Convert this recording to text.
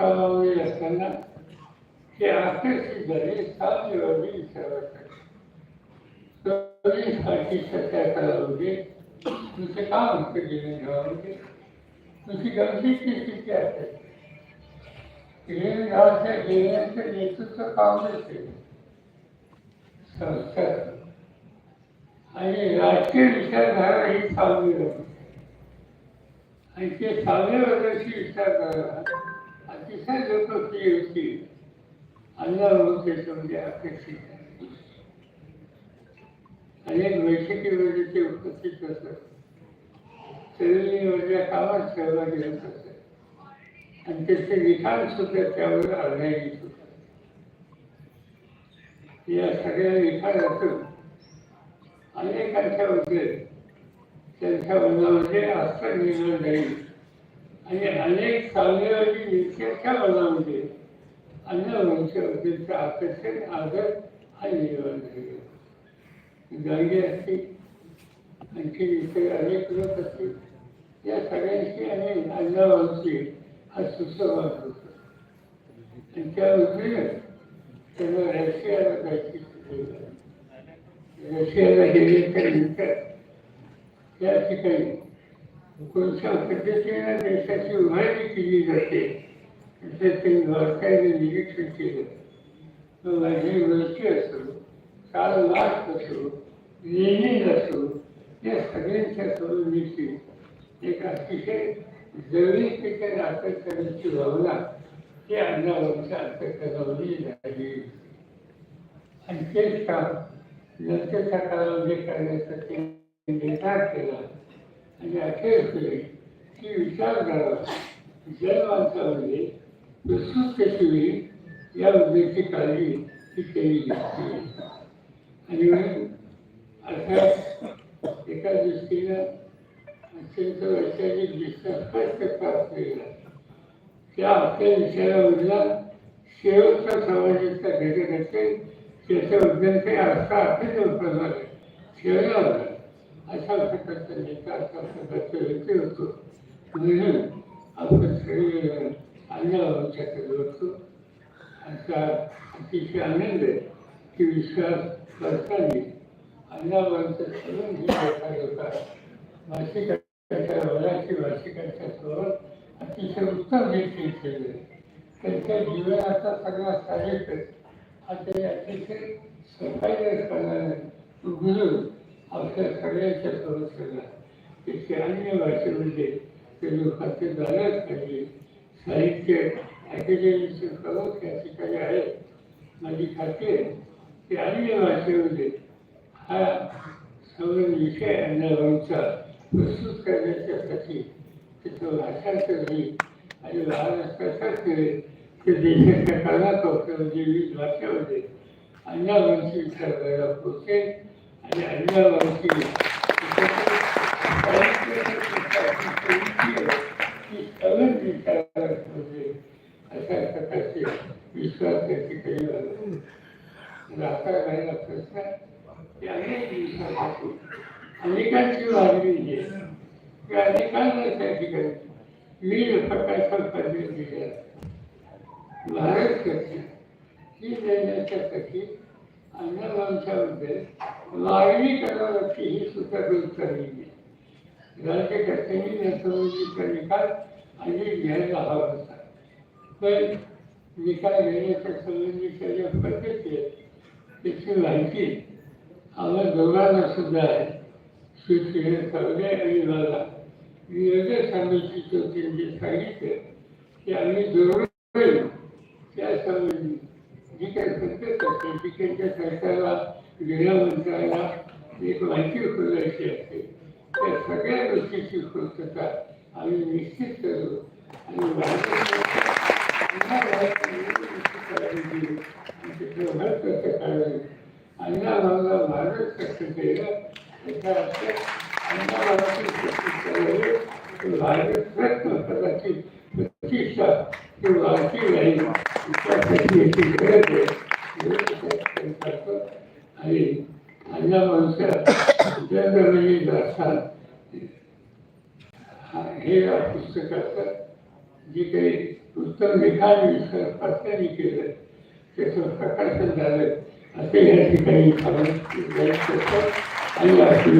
कालावधी असताना हे आकर्षित झाले साम्यवादी विचाराकडे सारखी सत्या कालावधी तुमचं काम असतं घेणं घ्यावामध्ये तुमची गमतीची स्थिती असते. घेणं घ्यावाच्या घेण्याचं नेतृत्व काम नसते. संस्कार. आणि राजकीय विचारधारा ही सावली होती आणि ते सावल्याबद्दलची विचारधारा अतिशय लोकप्रिय होती अन्नावरून त्याच्यामध्ये अपेक्षित आहे अनेक बैठकीमध्ये ते उपस्थित असत चळवळीमधल्या कामात सहभागी होत असत आणि त्याचे लिखाण सुद्धा त्यावर आधारित होत या सगळ्या लिखाणातून अनेकांच्या बद्दल त्यांच्या मनामध्ये आस्था निर्माण झाली. आणि अनेक साम्यवादी नेत्याच्या मनामध्ये अन्नवंशाबद्दलचं आकर्षण आदर हा निर्माण झालेला गांधी असतील आणखी इतर अनेक लोक असतील या सगळ्यांशी आणि अन्नवंशी हा सुसंवाद होतो आणि त्यामध्ये त्यांना रशियाला जायची संधी झाली. रशियाला गेल्याच्यानंतर त्या ठिकाणी कोणत्या पद्धतीनं देशाची उभारणी केली जाते त्याचं त्यांनी बारकाईने निरीक्षण केलं माझी वृत्ती असो काल मार्क असो लेनिन असो या सगळ्यांच्या समोरची एक अतिशय जवळीकच्या नाटक करण्याची भावना ते अण्णाभाऊच्या अंतकरणामध्ये झाली आणि तेच काम नंतरच्या काळामध्ये करण्याचा ते निर्धार केला. आणि अखेर केले की विचारधारा जनमानसामध्ये प्रस्तुत कशी होईल या उद्देशी काळजी ही केली दिसते. आणि म्हणून अर्थात एका दृष्टीनं अत्यंत वैचारिक दृष्ट्या स्पष्ट प्राप्त केला त्या आपल्या विचारामधला शेवटचा समाजाचा घटक असेल त्याच्याबद्दल काही आस्था अत्यंत प्रमाणे ठेवला होता अशा प्रकारचा नेता अशा व्यक्ती होतो. म्हणून आपण सगळे अन्नाबाबच्याकडे होतो असा अतिशय आनंद आहे की विश्वास करताना अन्नाबाबचं सलून घेतला होता भाषिकाच्या वराची भाषिकाच्या स्वरूप अतिशय उत्तम देखील केले त्यांच्या जीवनाचा सगळा कार्यक्रम हा ते अतिशय सफाई करणारे उघडून आपल्या सगळ्याच्या समोर केला त्याची अन्य भाषेमध्ये ते लोकांचे झालंच पाहिजे साहित्य अकॅडमीचे प्रमुख या ठिकाणी आहेत. माझी खात्री आहे की अन्य भाषेमध्ये हा सवय विषय अन्नभाऊचा प्रस्तुत करण्याच्यासाठी त्याचं भाषांतर होईल आणि महाराष्ट्रासाच केले ते देशाच्या कानाकोपऱ्यामध्ये विविध भाषेमध्ये अन्नाभाऊची विचार करायला पोचेल आणि अन्नाभाऊची अशा प्रकारचे विश्वास त्या ठिकाणी झाला आता प्रश्न अनेक दिवसापासून अनेकांची मागणी आहे की अनेकांना त्या ठिकाणी मी प्रकाशन पदवी दिली आहे महाराष्ट्राची ही देण्याच्यासाठी अन्नवंशाबद्दल मागणी करण्याची ही सुद्धा चाललेली आहे राज्यकर्त्यांनी नसवणुकीचा निकाल आणि घ्यायला हवा होता पण निकाल घेण्याच्या संबंधीच्या ज्या पद्धती आहेत त्याची माहिती आम्हाला दोघांना सुद्धा आहे. सुशील चौधरी आणि मला विरोधी सांगायची चौथी जे सांगितलं की आम्ही दोघं त्या संबंधी जी काही पद्धत असते जी त्यांच्या सरकारला गृहमंत्र्याला एक माहिती खोलायची असते त्या सगळ्या गोष्टीची पूर्तता आम्ही निश्चित करू आणि भारताच्या पुन्हा भारतामध्ये निश्चित करायला दिली आणि त्याचं महत्त्वाचं कारण अन्नाभाऊला भारत कसं केलं त्याचा अर्थ अन्नाभाऊची शक्ती करावी तर भारत रत्न पदाची प्रतिष्ठा ही वाढती राहील त्यासाठी याची गरज आहे आणि करतो माणसं अन्नाभाऊच्या जनगणने हे या पुस्तकाचं जी काही उत्तम लिखाण स्पष्टाने केलं त्याचं प्रकाशन झालं. असे या ठिकाणी आपण आणि अशी